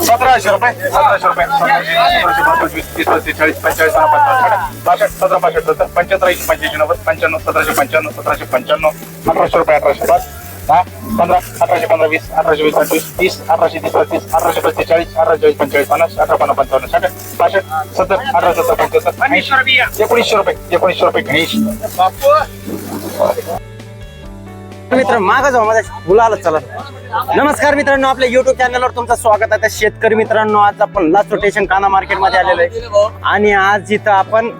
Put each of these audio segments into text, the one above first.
सतराशे रुपये सतराशे रुपये सतराशे पंचवीस तीस पस्तीस चाळीस पंचेचाळीस पन्नास बासष्ट सतरा पासष्ट सत्तर पंच्याहत्तर ऐंशी पंच्याऐंशी नव्वद पंच्याण्णव सतराशे पंच्याण्णव सतराशे पंच्याण्णव अठराशे रुपये अठराशे पाच दहा पंधरा अठराशे पंधरा वीस अठराशे वीस पंचवीस तीस अठराशे तीस पस्तीस अठराशे पस्तीस चाळीस अठराशे चाळीस पंचेचाळीस पन्नास अठरा पन्नास पंचावन्न साठ पासष्ट सत्तर अठरा सत्तर पंच्याहत्तर ऐंशी एकोणीसशे रुपये एकोणीसशे रुपये गणेश मित्र माग जाऊ माझ्या फुलाला चला. नमस्कार मित्रांनो आपल्या युट्यूब चॅनलवर तुमचं स्वागत आहे. तर शेतकरी मित्रांनो आज आपण लास्ट रोटेशन काना मार्केटमध्ये आलेलो आहे. आणि आज इथं आपण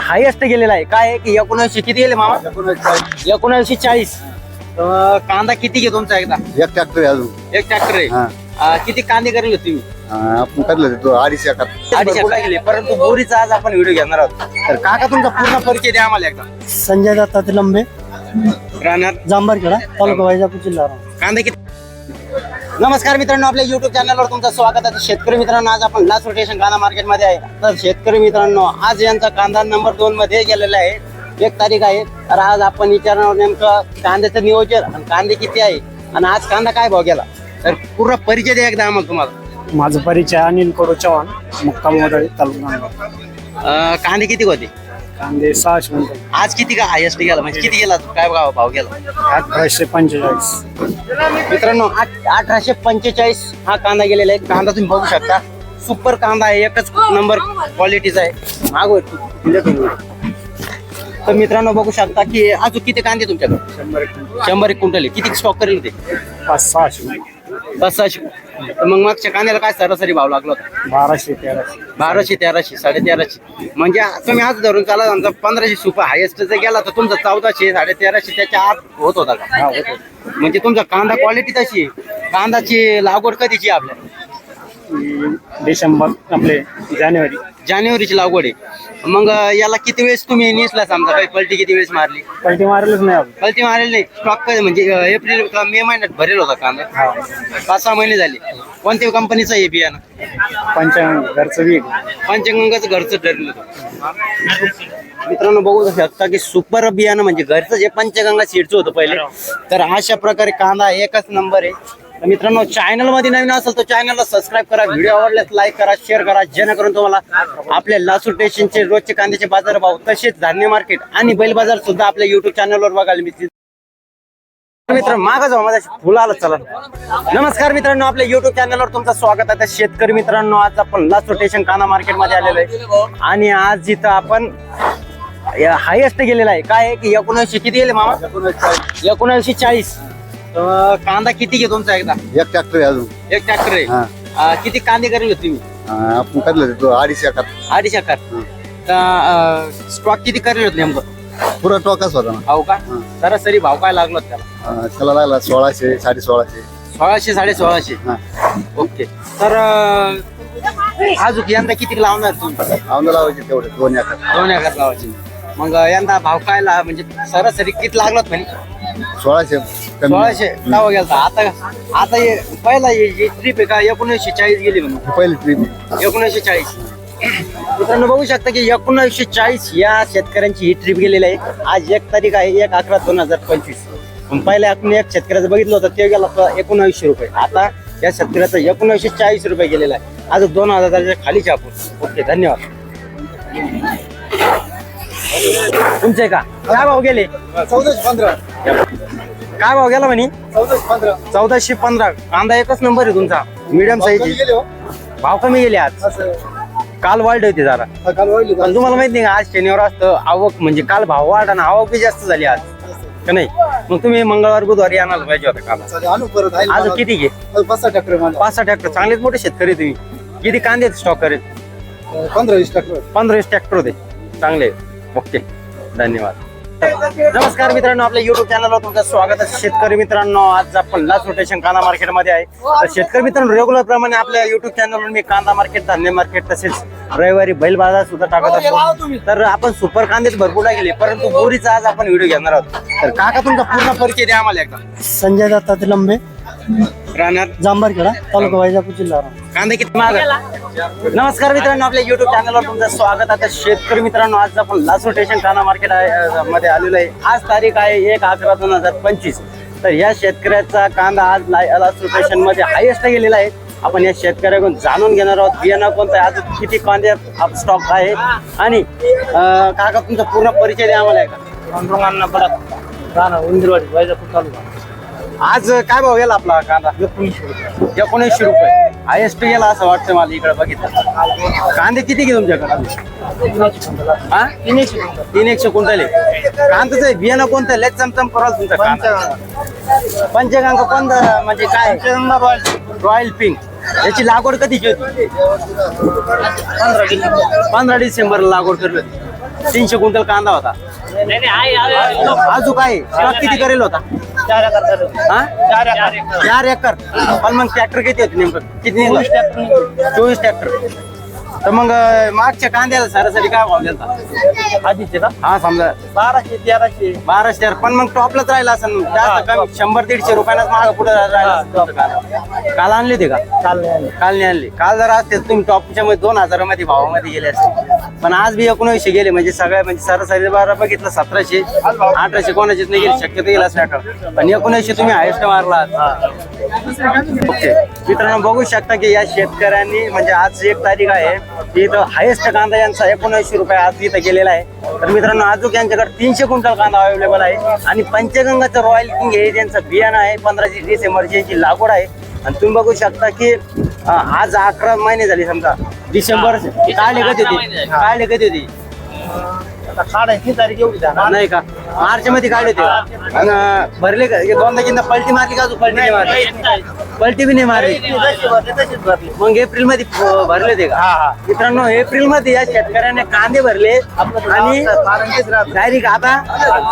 हायेस्ट गेलेला आहे. काय आहे की एकोणऐंशी किती गेले मामा? एकोणऐंशी चाळीस. तर कांदा किती घे तुमचा एकदा? एक ट्रॅक्टर आहे अजून. एक ट्रॅक्टर आहे. हा. अं, किती कांदे करेल तुम्ही? हा, आपण काढलं तो अडीच एकर अडीच गेले. परंतु बोरीचा आज आपण व्हिडिओ घेणार आहोत. तर काका तुमचा पूर्ण परिचय द्या आम्हाला एकदा. संजय दत्तात्रय लंबे. राहणार जांभरखेडा तालुका वैजापूर जिल्हा औरंगाबाद. कांदे किती? नमस्कार मित्रांनो आपल्या युट्यूब चॅनलवर तुमचं स्वागत आहे. शेतकरी मित्रांनो आज आपण लास्ट रोटेशन कांदा मार्केटमध्ये आहे. तर शेतकरी मित्रांनो आज यांचा कांदा नंबर दोन मध्ये गेलेला आहे. एक तारीख आहे. तर आज आपण विचारणार नेमकं कांद्याचं नियोजन आणि कांदे किती आहे? आणि आज कांदा काय भाव गेला? तर पूर्ण परिचय द्या एकदा आम्हाला तुम्हाला. माझा परिचय अनिल कडू चव्हाण मुक्काम तालुका कांदे किती होते? कांदे सहाशे क्विंटल आज किती का हायस्ट गेला? म्हणजे किती गेला काय भाव भाव गेला? अठराशे पंचेचाळीस. मित्रांनो आठ- अठराशे पंचेचाळीस हा कांदा गेलेला आहे. कांदा तुम्ही बघू शकता. सुपर कांदा आहे. एकच नंबर क्वालिटीचा आहे. मागव तर मित्रांनो बघू शकता की अजून किती कांदे तुमच्याकडे? शंभर क्विंटल. शंभर एक क्विंटल आहे. किती स्टॉक करेल ते? पाच सहाशे. पाच सहाशे तर मग मागच्या कांद्याला काय सरासरी भाव लागला होता? बाराशे तेराशे. बाराशे तेराशे साडे तेराशे म्हणजे तुम्ही आज धरून चाला आमचा पंधराशे सुपर हायेस्ट जर गेला तर तुमचा चौदाशे साडे तेराशे त्याच्या आत होत होता का? हा होतो म्हणजे तुमचा कांदा क्वालिटी तशी आहे. कांदाची लागवड कधीची आहे आपल्या? डिसेंबर आपले जानेवारी. जानेवारीची लागवड आहे. मग याला किती वेळेस तुम्ही निसला समजा काही पलटी किती वेळेस मारली? पलटी मारलंच नाही आपण पलटी मारली नाही. स्टॉक म्हणजे एप्रिल का मे महिन्यात भरेल होता कांदा हा. पाच सहा महिने झाले. कोणत्या कंपनीचं आहे बियाणं? पंचांग घरचं बी. पंचगंगाचं घरचं ठरलं. होतं मित्रांनो बघू शकता की सुपर बियाणं म्हणजे घरचं जे पंचगंगा सीडचं होतं पहिले तर अशा प्रकारे कांदा एकच नंबर आहे. तर मित्रांनो चॅनलमध्ये नवीन असेल तर चॅनलला सबस्क्राईब करा व्हिडिओ आवडल्यास लाईक करा शेअर करा जेणेकरून तुम्हाला आपल्या लासूर स्टेशनचे रोजचे कांद्याचे बाजार भाव तसेच धान्य मार्केट आणि बैल बाजार सुद्धा आपल्या युट्यूब चॅनलवर बघायला मिळतील. मित्र माग जाऊ माझ्या फुलाला चला नमस्कार मित्रांनो आपल्या युट्यूब चॅनलवर तुमचं स्वागत आहे. शेतकरी मित्रांनो आज आपण लास्ट रोटेशन काना मार्केटमध्ये आलेलो आहे. आणि आज इथं आपण हायेस्ट गेलेला आहे. काय आहे की एकोणऐंशी किती गेले मामा? एकोणऐंशी चाळीस. तर कांदा किती घे तुमचा एकदा? एक ट्रॅक्टर आहे अजून. एक ट्रॅक्टर आहे. हा. अं, किती कांदे करेल तुम्ही? हा, आपण काढलं तो अडीच एकर. अडीच एकर. तर स्टॉक किती करेल होत नेमकं? पुरा टोकाच होता ना. भाव का? सरासरी भाव काय लागलो होता त्याला? हा, त्याला लागला सोळाशे साडे सोळाशे सोळाशे साडे सोळाशे हा. ओके. तर अं, अजून यंदा किती लावणार तुम्ही? लावायचे तेवढे दोन एकर. दोन एकर लावायची. मग यंदा भाव काय ला म्हणजे सरासरी किती लागलात म्हणे? सोळाशे. सोळाशे लावा गेला आता आता हे पहिला ट्रिप आहे का एकोणीसशे चाळीस गेली म्हणून. पहिली ट्रीप एकोणीसशे चाळीस. मित्रांनो बघू शकता की एकोणीसशे चाळीस या शेतकऱ्यांची ही ट्रिप गेलेली आहे. आज एक तारीख आहे एक अकरा दोन हजार पंचवीस. पण पहिल्या आपण एक शेतकऱ्याचं बघितलं होतं ते गेला होता एकोणऐंशी रुपये. आता या शेतकऱ्याचं एकोणऐंशे चाळीस रुपये गेलेला आहे. आज दोन हजाराच्या खालीच आपण. ओके धन्यवाद. तुमचे का? काय भाव गेले? चौदाशे पंधरा. काय भाव गेला म्हणे? चौदाशे पंधरा. कांदा एकच नंबर आहे तुमचा. मीडियम साईज भाव कमी गेले आज. काल वाढले होते जरा. पण तुम्हाला माहीत नाही का आज शनिवार असतं आवक म्हणजे काल भाव वाढा ना आवक बी जास्त झाली आज. का नाही? मग तुम्ही मंगळवार बुधवारी आणायला पाहिजे होता आणू परत. आज किती घे? पाच सहा ट्रॅक्टर पाच सहा ट्रॅक्टर चांगलेच मोठे शेतकरी तुम्ही. किती कांदे स्टॉक करेल पंधरा वीस ट्रॅक्टर पंधरा वीस ट्रॅक्टर होते चांगले. ओके. धन्यवाद. नमस्कार मित्रांनो आपल्या युट्यूब चॅनलवर तुमचं स्वागत आहे. शेतकरी मित्रांनो आज आपण लास्ट रोटेशन कांदा मार्केटमध्ये आहे. तर शेतकरी मित्रांनो रेग्युलर प्रमाणे आपल्या युट्यूब चॅनलवर मी कांदा मार्केट धान्य मार्केट तसेच रविवारी बैल बाजार सुद्धा टाकत असतो. तर आपण सुपर कांदेच भरपूर गेले परंतु बोरीचा आज आपण व्हिडिओ घेणार आहोत. तर काका तुमचा पूर्ण परिचय द्या आम्हाला एकदा. संजय दत्तात्रय लंबे. राहणार? जांभरखेडा तालुका वैजापूर जिल्हा. कांदे किती महाग आहे? नमस्कार मित्रांनो आपल्या युट्यूब चॅनलवर तुमचं स्वागत. आहे तर शेतकरी मित्रांनो आज आपण लासू स्टेशन काना मार्केटमध्ये आलेलो आहे. आज तारीख आहे एक अकरा दोन हजार पंचवीस. तर या शेतकऱ्याचा कांदा आज स्टेशनमध्ये हायेस्ट गेलेला आहे. आपण या शेतकऱ्याकडून जाणून घेणार आहोत बियाणं कोणतं आहे अजून किती कांदे स्टॉक आहे. आणि अं, काका तुमचा पूर्ण परिचय द्या आम्हाला एका पांडुरंगांना पडत राहणार उंदरवाडी वैजापूर तालुका. आज काय भाव गेला आपला कांदा? एकोणीसशे रुपये. एकोणीसशे रुपये. हायेस्ट गेला असं वाटतं मला इकडे बघितलं. कांदे किती घे तुमच्याकडे? हा? तीन एकशे तीन एकशे क्विंटल आहे. कांद्याचं आहे, बियाणं कोणतं? आहे? चमचम कराल तुमचा कांदा. पंचगंगा कोणतं? म्हणजे काय? Royal pink. याची लागवड कधी केली पंधरा डिसेंबरला लागवड करली होती. तीनशे क्विंटल कांदा होता. अजून काय? स्टॉक किती करेल होता? हा? चार एकर. पण मग ट्रॅक्टर किती होते नेमकं? किती? चोवीस ट्रॅक्टर तर मग अं, मागच्या कांद्याला सरासरी काय भाव दिला आधीचे का? हा समजा. बाराशे तेराशे. बाराशे पण मग टॉपलाच राहिला असं जास्त कमी शंभर दीडशे रुपयालाच माग पुढे राहिला असेल तुमचं कांदा. काल आणली होती का? चालले काल नाही आणली. काल जर असते तुम्ही टॉपच्या मध्ये दोन हजारामध्ये भावामध्ये गेले असते. पण आज बी एकोणऐंशी गेले म्हणजे सगळ्या म्हणजे सरासरी बारा बघितलं सतराशे अठराशे कोणाचीच नाही गेली शक्यतो गेला असं पण एकोणऐंशी तुम्ही हायस्ट मारला. ओके. मित्रांनो बघू शकता की या शेतकऱ्यांनी म्हणजे आज एक तारीख आहे इथं हायेस्ट कांदा यांचा एकोणऐंशी रुपये आज इथं गेलेला आहे. तर मित्रांनो अजून यांच्याकडे तीनशे क्विंटल कांदा अवेलेबल आहे. आणि पंचगंगाचं रॉयल किंग हे त्यांचं बियाणं आहे. पंधराशे डिसेंबरची याची लागवड आहे. आणि तुम्ही बघू शकता की आज अकरा महिने झाले समजा. डिसेंबर काढले कधी होती. काढले कधी होती. काढायची तारीख एवढी नाही का? मार्च मध्ये काढले होते का? आणि अं, भरले का? हे दोनदा पलटी मारली का अजून? पलटी नाही मारली. पलटी बी नाही मारली. जशी भरली तशीच भरली. मग एप्रिलमध्ये प- भरले होते हा, का? हा. मित्रांनो एप्रिलमध्ये या शेतकऱ्याने कांदे भरले आणि तारीख आता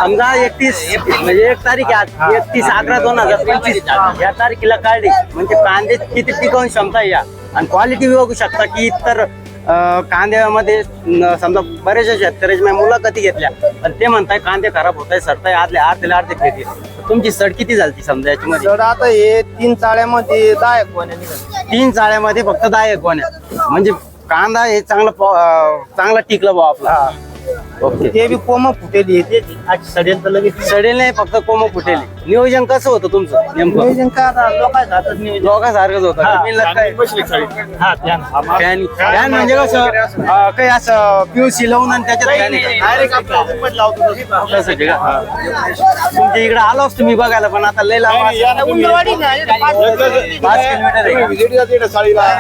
समजा एकतीस म्हणजे एक तारीख आहे आज. एकतीस अकरा दोन हजार पंचवीस. या तारखेला काढली. म्हणजे कांदे किती टिकवून क्षमता आहे या? आणि क्वालिटी बघू शकता की इतर कांद्यामध्ये समजा बऱ्याचशा शेतकऱ्याची मी मुलाखती घेतल्या पण ते म्हणताय कांदे खराब होत आहे सरताय आदले अर्धे अर्धे फेटी तुमची सड किती झाली समजा याच्यामध्ये? तर आता हे तीन चाळ्यामध्ये दहा एक गोण्या तीन चाळ्यामध्ये फक्त दहा एक गोण्या. म्हणजे कांदा हे चांगला चांगला टिकला भाऊ आपला. ओके. ते बी कोम फुटेली सडेल तर लगेच. सडेल नाही फक्त कोम फुटेल. नियोजन कसं होतं तुमचं नेमकं? नियोजन का आता लोकांचं हातात नियोजन. दोघांसारखंच होतं हा. काय? हा फॅन. फॅन म्हणजे कसं अं, काही असं पीयूसी लावून आणि त्याच्यात फॅन आहे का? डायरेक्ट आपला हुकूमत लावतो तसं. तसंच आहे का? तुमच्या इकडे आलोच तुम्ही बघायला पण आता लय लांब असं- उंदरवाडी नाही, पाच पाच किलोमीटर आहे. का?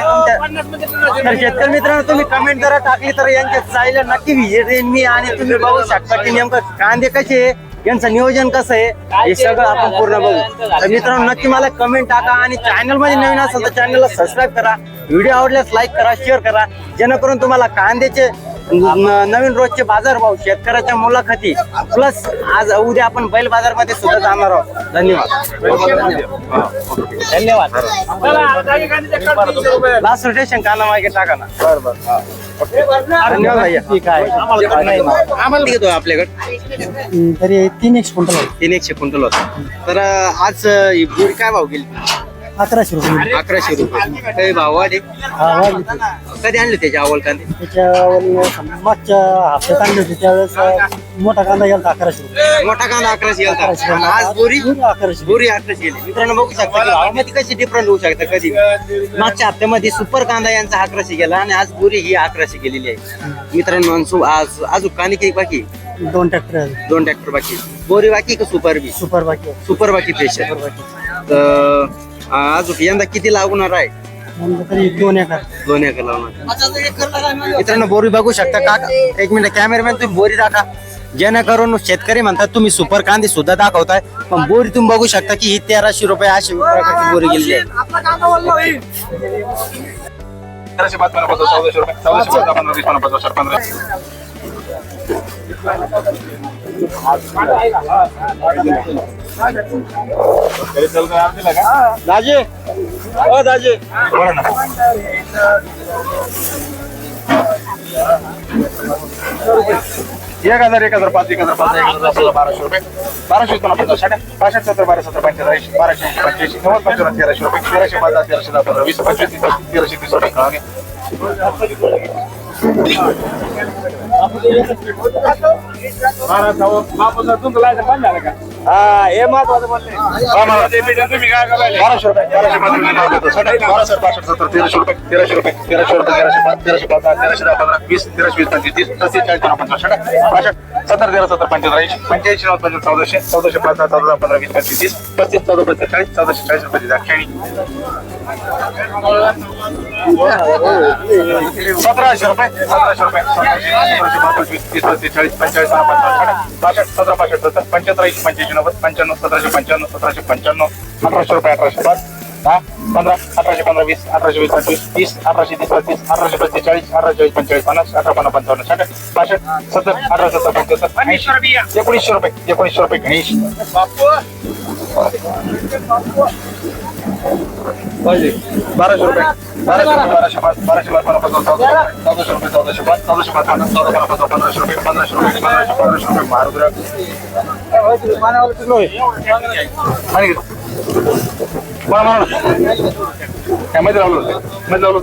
तुमच्या- तर शेतकरी मित्रांनो तुम्ही कमेंट जरा टाकली तर यांच्या साईला नक्की व्हिजिट देईन मी आणि तुम्ही बघू शकता की नेमकं कांदे कसे? आहे यांचं नियोजन कसं आहे हे सगळं आपण पूर्ण बघू. तर मित्रांनो नक्की मला कमेंट टाका आणि चॅनलमध्ये नवीन असेल तर चॅनलला सबस्क्राईब करा. व्हिडिओ आवडल्यास लाईक करा शेअर करा. जेणेकरून तुम्हाला कांद्याचे न- नवीन रोजचे बाजारभाव शेतकऱ्याच्या मुलाखती प्लस आज उद्या आपण बैल बाजारमध्ये सुद्धा जाणार आहोत. धन्यवाद. धन्यवाद. लास्ट रोटेशन काना मागे टाका ना. धन्यवाद भैया. ठीक आहे आम्हाला घेतो आपल्याकडे. तरी तीन एक क्विंटल. तीन एकशे क्विंटल होता. तर अं, आज अं, ही बोरी काय भाव गेली? अकराशे रुपये. अकराशे रुपये. काही भाव वाढे हा वाढली ती. कधी आणले त्याचे अवल कांदे? त्याच्यावर मागच्या हप्त्यात आणली होती त्यावेळेस अं, मोठा कांदा गेला अकराशे रुपये. मोठा कांदा अकराशे गेला आणि आज बोरी अकराशे बोरी अकराशे गेली. मित्रांनो बघू शकता की भावामध्ये कशी डिफरंट होऊ शकतं कधी. मागच्या हप्त्यामध्ये सुपर कांदा यांचा अकराशे गेला आणि आज बोरी ही अकराशे गेलेली आहे. मित्रांनो आणि सु- आज अजून कांदे किती बाकी? दोन ट्रॅक्टर दोन ट्रॅक्टर बाकी. बोरी बाकी का सुपर बी? सुपर बाकी आहे. सुपर बाकी पेशल सुपर बाकी. तर अजून यंदा किती लागणार आहे म्हणजे तरी दोन एकर दोन एकर लावणार मित्रांनो बोरी बघू शकता का एक मिनिट कॅमेरामॅन तुम्ही बोरी दाखवा जेणेकरून शेतकरी म्हणतात तुम्ही सुपर कांदे सुद्धा दाखवताय पण बोरी तुम्ही बघू शकता की ही तेराशे रुपये अशी प्रकारची बोरी गेलेली आहे दाजे हो दाजे ना एक हजार एक हजार पाच एक हजार पाच एक हजार दहा, बाराशे रुपये बाराशे पंधरा पंधरा साठ पाचशे सत्तर बारा सत्तर पंचेचाळीस बाराशे ऐंशी, पंच्याऐंशी नव्वद पंचावन्न तेराशे रुपये तेराशे पाच दहा तेराशे दहा पंधरा वीस पंचवीस तीस तेराशे तीस रुपये कळा हा, बाराशे रुपये बाराशे पाच पासष्ट सत्तर तेराशे रुपये तेराशे रुपये तेराशे रुपये तेराशे पाच तेराशे पाच तेराशे दहा पंधरा वीस तेराशे वीस पंचवीस तीस पस्तीस चाळीस पंचावन्न पासष्ट सत्तर तेरा सत्तर पंचेचाळीस पंच्याऐंशी नव्वद पंचवीस चौदाशे चौदाशे पाच चौदा पंधरा वीस पंचवीस तीस पस्तीस चौदा चाळीस चौदाशे चाळीस रुपये सतराशे रुपये सतराशे रुपये. सतराशे तीस पस्तीस चाळीस पंचेचाळीस पन्नास पंचावन्न साठ पासष्ट सतरा पासष्ट सत्तर पंच्याहत्तर ऐंशी पंच्याऐंशी नव्वद पंच्याण्णव सतराशे पंच्याण्णव सतराशे पंच्याण्णव अठराशे रुपये अठराशे पाच दहा पंधरा अठराशे पंधरा वीस अठराशे वीस पंचवीस तीस अठराशे तीस पस्तीस अठराशे पस्तीस चाळीस अठराशे चाळीस पंचेचाळीस पन्नास अठरा पन्नास पंचावन्न साठ पासष्ट सत्तर अठरा सत्तर पंच्याहत्तर ऐंशी एकोणीसशे रुपये एकोणीसशे रुपये ऐंशी बाराशे रुपये बाराशे रुपये बाराशे पाच बाराशे पाच पन्नास पन्नास चौदाशे रुपये चौदाशे पाच चौदाशे पाच पन्नास चौदा पन्नास पन्नास पंधराशे रुपये पंधराशे रुपये पंधराशे पंधराशे रुपये महारुद्र आणि किती? कोणा म्हणा काय माहिती लावलं माहिती लावलं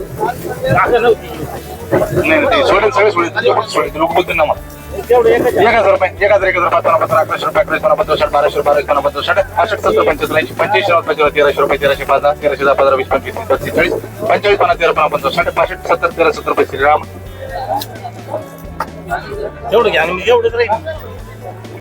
नाही नाही, सोडेल सगळे सोडेल सोडेल लोक बोलतील ना मला एक हजार रुपये एक हजार एक हजार पाच पन्नास पंधरा अकराशे रुपये अकराशे पन्नास पंधरा साठ बाराशे रुपये बाराशे पन्नास पंधरा साठ पासष्ट सत्तर पंच्याहत्तर ऐंशी पंच्याऐंशी नव्वद पंचवीस तेराशे रुपये तेराशे पाच दहा तेराशे दहा पंधरा वीस पंचवीस पस्तीस चाळीस पंचेचाळीस पन्नास तेरा पन्नास पंधरा साठ पासष्ट सत्तर तेरा सत्तर पैसे राम एवढं घ्या ना, मी एवढंच राहील